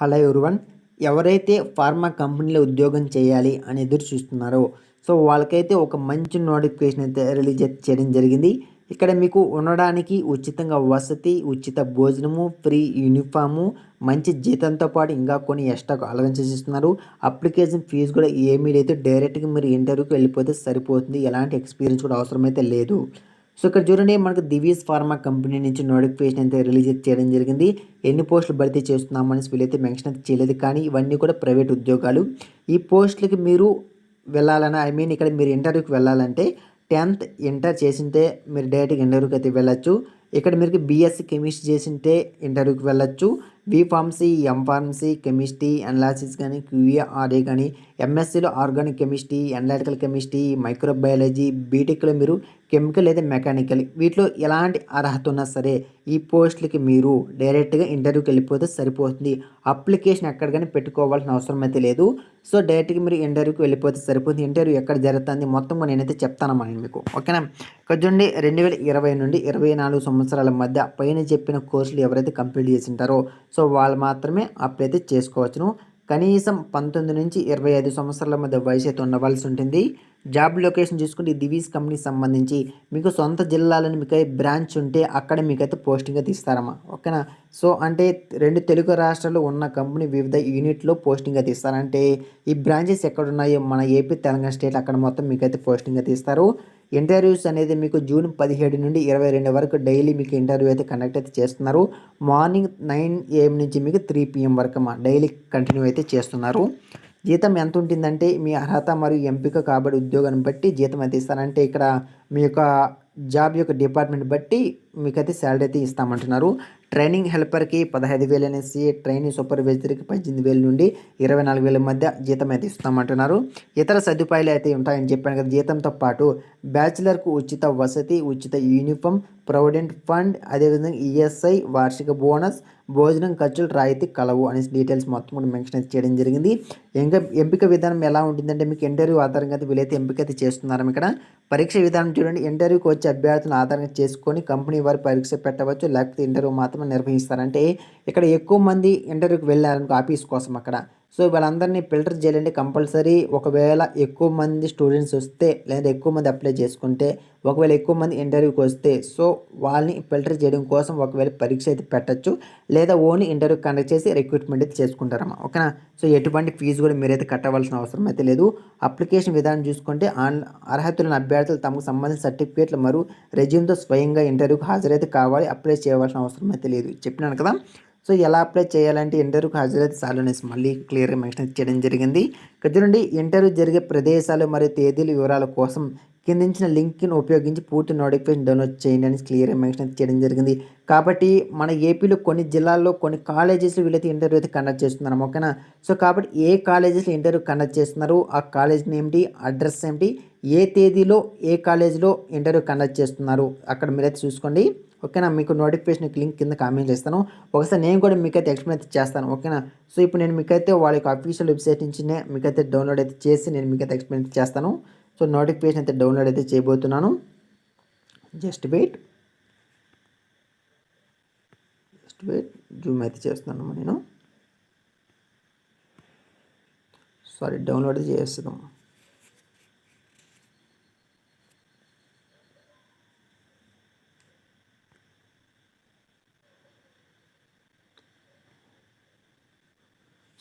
Hello everyone. ఎవరైతే pharma కంపెనీలో ఉద్యోగం చేయాలి అని ఎదురు చూస్తున్నారో సో వాళ్ళకైతే ఒక మంచి నోటిఫికేషన్ అయితే రిలీజ్ చేయడం జరిగింది. ఇక్కడ మీకు ఉండడానికి ఉచితంగా వసతి ఉచిత భోజనము ఫ్రీ యూనిఫాము మంచి జీతంతో పాటు ఇంకా కొన్ని ఎక్స్ట్రా అలవెన్సెస్ ఇస్తున్నారు. అప్లికేషన్ ఫీజు కూడా ఏమీ లేదు. డైరెక్ట్గా మీరు ఇంటర్వ్యూకి వెళ్ళిపోతే సరిపోతుంది. ఎలాంటి ఎక్స్పీరియన్స్ కూడా అవసరమైతే లేదు. సో ఇక్కడ చూడండి మనకు దివీస్ ఫార్మా కంపెనీ నుంచి నోటిఫికేషన్ అయితే రిలీజ్ చేయడం జరిగింది. ఎన్ని పోస్టులు భర్తీ చేస్తున్నామని వీళ్ళైతే మెన్షన్ అయితే చేయలేదు. కానీ ఇవన్నీ కూడా ప్రైవేట్ ఉద్యోగాలు. ఈ పోస్టులకి మీరు వెళ్ళాలని ఐ మీన్ ఇక్కడ మీరు ఇంటర్వ్యూకి వెళ్ళాలంటే టెన్త్ ఇంటర్ చేసింటే మీరు డైరెక్ట్గా ఇంటర్వ్యూకి అయితే వెళ్ళచ్చు. ఇక్కడ మీరు బీఎస్సీ కెమిస్ట్రీ చేసింటే ఇంటర్వ్యూకి వెళ్ళచ్చు. B pharmacy M pharmacy chemistry analysis కానీ క్యూఆర్ఏ కానీ ఎంఎస్సీలో organic chemistry analytical chemistry microbiology బీటెక్లో మీరు కెమికల్ లేదా మెకానికల్ వీటిలో ఎలాంటి అర్హత ఉన్నా సరే ఈ పోస్టులకి మీరు డైరెక్ట్గా ఇంటర్వ్యూకి వెళ్ళిపోతే సరిపోతుంది. అప్లికేషన్ ఎక్కడ కానీ పెట్టుకోవాల్సిన అవసరం అయితే లేదు. సో డైరెక్ట్గా మీరు ఇంటర్వ్యూకి వెళ్ళిపోతే సరిపోతుంది. ఇంటర్వ్యూ ఎక్కడ జరుగుతుంది మొత్తం నేనైతే చెప్తానమ్మా మీకు. ఓకేనా? ఇక్కడ చూడండి రెండు వేల ఇరవై నుండి ఇరవై నాలుగు సంవత్సరాల మధ్య పైన చెప్పిన కోర్సులు ఎవరైతే కంప్లీట్ చేసి ఉంటారో సో వాళ్ళు మాత్రమే అప్లై అయితే చేసుకోవచ్చును. కనీసం పంతొమ్మిది నుంచి ఇరవై ఐదు సంవత్సరాల మధ్య వయసు అయితే ఉండవలసి ఉంటుంది. జాబ్ లొకేషన్ చూసుకుంటే దివీస్ కంపెనీకి సంబంధించి మీకు సొంత జిల్లాలో మీకు బ్రాంచ్ ఉంటే అక్కడ మీకైతే పోస్టింగ్ అయితే ఇస్తారమ్మా. ఓకేనా? సో అంటే రెండు తెలుగు రాష్ట్రాల్లో ఉన్న కంపెనీ వివిధ యూనిట్లో పోస్టింగ్ అయితే ఇస్తారంటే ఈ బ్రాంచెస్ ఎక్కడ ఉన్నాయో మన ఏపీ తెలంగాణ స్టేట్ అక్కడ మొత్తం మీకైతే పోస్టింగ్ అయితే ఇస్తారు. ఇంటర్వ్యూస్ అనేది మీకు జూన్ పదిహేడు నుండి ఇరవై రెండు వరకు డైలీ మీకు ఇంటర్వ్యూ అయితే కండక్ట్ అయితే చేస్తున్నారు. మార్నింగ్ నైన్ ఏఎం నుంచి మీకు త్రీ పిఎం వరకు మా డైలీ కంటిన్యూ అయితే చేస్తున్నారు. జీతం ఎంత ఉంటుందంటే మీ అర్హత మరియు ఎంపిక కాబడి ఉద్యోగాన్ని బట్టి జీతం అయితే ఇస్తారంటే ఇక్కడ మీ యొక్క జాబ్ యొక్క డిపార్ట్మెంట్ బట్టి మీకైతే శాలరీ అయితే ఇస్తామంటున్నారు. ట్రైనింగ్ హెల్పర్కి పదహైదు వేలు అనేసి ట్రైనింగ్ సూపర్వైజర్కి పద్దెనిమిది వేల నుండి ఇరవై నాలుగు వేల మధ్య జీతం అయితే ఇస్తామంటున్నారు. ఇతర సదుపాయాలు అయితే ఉంటాయని చెప్పాను కదా జీతంతో పాటు బ్యాచిలర్కు ఉచిత వసతి ఉచిత యూనిఫామ్ ప్రొవిడెంట్ ఫండ్ అదేవిధంగా ఈఎస్ఐ వార్షిక బోనస్ భోజనం ఖర్చులు రాయితీ కలవు అనే డీటెయిల్స్ మొత్తం కూడా మెన్షన్ చేయడం జరిగింది. ఇంకా ఎంపిక విధానం ఎలా ఉంటుందంటే మీకు ఇంటర్వ్యూ ఆధారంగా అయితే వీలైతే ఎంపిక అయితే చేస్తున్నారు ఇక్కడ. పరీక్ష విధానం చూడండి ఇంటర్వ్యూకి వచ్చే అభ్యర్థులను ఆధారంగా చేసుకొని కంపెనీ వారి పరీక్ష పెట్టవచ్చు లేకపోతే ఇంటర్వ్యూ మాత్రం మాత్రమే నిర్వహిస్తారంటే ఇక్కడ ఎక్కువ మంది ఇంటర్వ్యూకి వెళ్ళారనుకో ఆఫీస్ కోసం అక్కడ. సో వీళ్ళందరినీ ఫిల్టర్ చేయాలంటే కంపల్సరీ ఒకవేళ ఎక్కువ మంది స్టూడెంట్స్ వస్తే లేదా ఎక్కువ మంది అప్లై చేసుకుంటే ఒకవేళ ఎక్కువ మంది ఇంటర్వ్యూకి వస్తే సో వాళ్ళని ఫిల్టర్ చేయడం కోసం ఒకవేళ పరీక్ష అయితే పెట్టచ్చు. లేదా ఓన్లీ ఇంటర్వ్యూ కండక్ట్ చేసి రిక్రూట్మెంట్ అయితే చేసుకుంటారమ్మా. ఓకేనా? సో ఎటువంటి ఫీజు కూడా మీరైతే కట్టవలసిన అవసరం అయితే లేదు. అప్లికేషన్ విధానం చూసుకుంటే ఆన్ అర్హతలను అభ్యర్థులు తమకు సంబంధించిన సర్టిఫికేట్లు మరియు రెజ్యూమ్తో స్వయంగా ఇంటర్వ్యూకి హాజరైతే కావాలి అప్లై చేయవలసిన అవసరం అయితే లేదు. చెప్పినాను కదా? సో ఎలా అప్లై చేయాలంటే ఇంటర్వ్యూకి హాజరైతే చాలు అనేసి మళ్ళీ క్లియర్గా మెన్షన్ చేయడం జరిగింది. ఇక్కడ చూడండి ఇంటర్వ్యూ జరిగే ప్రదేశాలు మరియు తేదీల వివరాల కోసం కిందించిన లింక్ని ఉపయోగించి పూర్తి నోటిఫికేషన్ డౌన్లోడ్ చేయండి అని క్లియర్గా మెన్షన్ చేయడం జరిగింది. కాబట్టి మన ఏపీలో కొన్ని జిల్లాల్లో కొన్ని కాలేజెస్లో వీళ్ళైతే ఇంటర్వ్యూ అయితే కండక్ట్ చేస్తున్నారు. ఓకేనా? సో కాబట్టి ఏ కాలేజెస్లో ఇంటర్వ్యూ కండక్ట్ చేస్తున్నారు? ఆ కాలేజ్ ఏమిటి అడ్రస్ ఏమిటి ఏ తేదీలో ఏ కాలేజీలో ఇంటర్వ్యూ కండక్ట్ చేస్తున్నారు? అక్కడ మీరైతే చూసుకోండి. ఓకేనా? మీకు నోటిఫికేషన్ లింక్ కింద కామెంట్ చేస్తాను. ఒకసారి నేను కూడా మీకైతే ఎక్స్ప్లెయిన్ అయితే చేస్తాను ఓకేనా? సో ఇప్పుడు నేను మీకైతే వాళ్ళ యొక్క అఫీషియల్ వెబ్సైట్ నుంచి మీకైతే డౌన్లోడ్ అయితే చేసి నేను మీకైతే ఎక్స్ప్లెయిన్ చేస్తాను. సో నోటిఫికేషన్ అయితే డౌన్లోడ్ అయితే చేయబోతున్నాను. Just wait just wait zoom అయితే చేస్తున్నాను నేను. సారీ డౌన్లోడ్ చేస్తున్నాము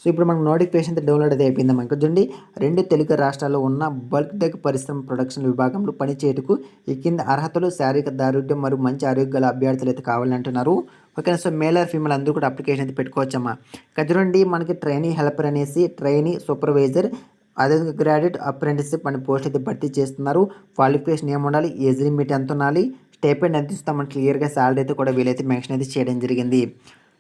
సో ఇప్పుడు మనకు నోటిఫికేషన్ అయితే డౌన్లోడ్ అయితే అయిపోయింది మనకు చూడండి రెండు తెలుగు రాష్ట్రాల్లో ఉన్న బల్క్ డెక్ పరిశ్రమ ప్రొడక్షన్ విభాగంలో పనిచేయటకు ఈ కింద అర్హతలు శారీరక దారుఢ్యం మరియు మంచి ఆరోగ్యాల అభ్యర్థులు అయితే కావాలని అంటున్నారు. Okay so male or female అందరూ కూడా అప్లికేషన్ అయితే పెట్టుకోవచ్చమ్మా ఇక్కడ చూడండి మనకి ట్రైనింగ్ హెల్పర్ అనేసి ట్రైనింగ్ సూపర్వైజర్ అదేవిధంగా గ్రాడ్యుయేట్ అప్రెంటిస్షిప్ అనే పోస్ట్ అయితే భర్తీ చేస్తున్నారు. క్వాలిఫికేషన్ ఏముండాలి ఏజ్ లిమిట్ ఎంత ఉండాలి స్టేపెండ్ ఎంత ఇస్తామని క్లియర్గా శాలరీ అయితే కూడా వీలైతే మెన్షన్ అయితే చేయడం జరిగింది.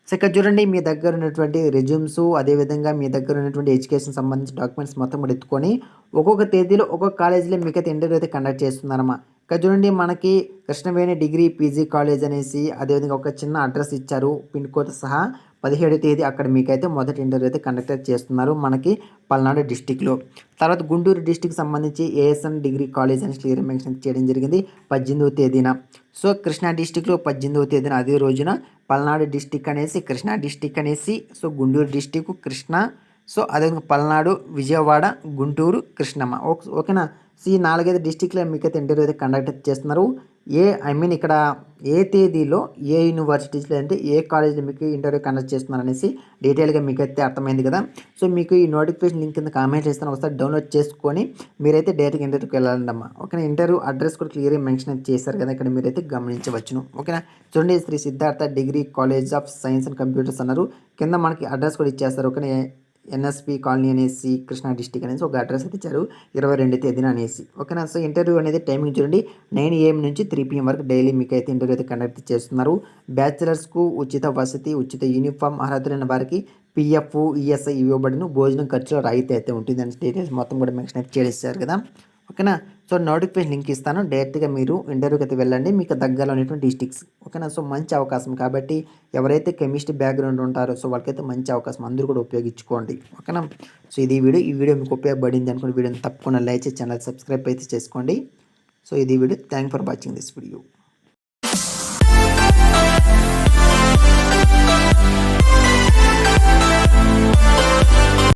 సో ఇక్కడ చూడండి మీ దగ్గర ఉన్నటువంటి రెజ్యూమ్స్ అదేవిధంగా మీ దగ్గర ఉన్నటువంటి ఎడ్యుకేషన్ సంబంధించిన డాక్యుమెంట్స్ మొత్తం కూడా ఎత్తుకొని ఒక్కొక్క తేదీలో ఒక్కొక్క కాలేజీలో మీకైతే ఇంటర్వ్యూ అయితే కండక్ట్ చేస్తున్నారమ్మా. ఇక్కడ చూడండి మనకి కృష్ణవేణి డిగ్రీ పీజీ కాలేజ్ అనేసి అదేవిధంగా ఒక చిన్న అడ్రస్ ఇచ్చారు. పిన్ కోడ్ సహా పదిహేడు తేదీ అక్కడ మీకైతే మొదటి ఇంటర్వ్యూ అయితే కండక్ట్ చేస్తున్నారు మనకి పల్నాడు డిస్టిక్లో. తర్వాత గుంటూరు డిస్టిక్ సంబంధించి ఏఎస్ఎన్ డిగ్రీ కాలేజ్ అని క్లియర్ మెన్షన్ చేయడం జరిగింది పద్దెనిమిదవ తేదీన. సో కృష్ణా డిస్టిక్లో పద్దెనిమిదవ తేదీన అదే రోజున పల్నాడు డిస్టిక్ అనేసి కృష్ణా డిస్టిక్ అనేసి so Guntur district Krishna so అదేవిధంగా పల్నాడు విజయవాడ గుంటూరు కృష్ణమ్మ. ఓకే ఓకేనా? సో ఈ నాలుగైదు డిస్టిక్లో మీకైతే ఇంటర్వ్యూ అయితే కండక్ట్ చేస్తున్నారు. ఏ ఐ మీన్ ఇక్కడ ఏ తేదీలో ఏ యూనివర్సిటీస్లో అంటే ఏ కాలేజ్లో మీకు ఇంటర్వ్యూ కండక్ట్ చేస్తున్నారు అనేసి డీటెయిల్గా మీకైతే అర్థమైంది కదా. సో మీకు ఈ నోటిఫికేషన్ లింక్ కింద కామెంట్ చేస్తాను. ఒకసారి డౌన్లోడ్ చేసుకొని మీరైతే డైరెక్ట్గా ఇంటర్వ్యూకి వెళ్ళాలండమ్మా ఓకేనా? ఇంటర్వ్యూ అడ్రస్ కూడా క్లియర్గా మెన్షన్ చేశారు కదా. ఇక్కడ మీరైతే గమనించవచ్చును. ఓకేనా? చూడండి Shri Siddhartha degree college of science and computers అన్నారు. కింద మనకి అడ్రస్ కూడా ఇచ్చేస్తారు. ఓకేనా? ఎన్ఎస్పి కాలనీ అనేసి కృష్ణా డిస్టిక్ అనేసి ఒక అడ్రస్ అయితే ఇచ్చారు. ఇరవై రెండు తేదీన అనేసి. ఓకేనా? సో ఇంటర్వ్యూ అనేది టైమింగ్ చూడండి. నైన్ ఏఎం నుంచి త్రీ పిఎం వరకు డైలీ మీకు అయితే ఇంటర్వ్యూ అయితే కండక్ట్ చేస్తున్నారు. బ్యాచిలర్స్కు ఉచిత వసతి ఉచిత యూనిఫామ్ అర్హతలైన వారికి పిఎఫ్ ఈఎస్ఐ ఇవ్వబడిన. భోజనం ఖర్చులో రాయితీ అయితే ఉంటుంది అని డీటెయిల్స్ మొత్తం కూడా మెన్షన్ అయితే చేసేసారు కదా. ఓకేనా? సో నోటిఫికేషన్ లింక్ ఇస్తాను. డైరెక్ట్గా మీరు ఇంటర్వ్యూకి అయితే వెళ్ళండి. మీకు దగ్గరలో ఉన్నటువంటి డిస్టిక్స్. ఓకేనా? సో మంచి అవకాశం. కాబట్టి ఎవరైతే కెమిస్ట్రీ బ్యాక్గ్రౌండ్ ఉంటారో సో వాళ్ళకైతే మంచి అవకాశం. అందరూ కూడా ఉపయోగించుకోండి. ఓకేనా? సో ఇది వీడియో. ఈ వీడియో మీకు ఉపయోగపడింది అనుకుని వీడియోని తప్పకుండా లైక్ చేసి ఛానల్ సబ్స్క్రైబ్ అయితే చేసుకోండి. సో ఇది video. Thank for watching this video.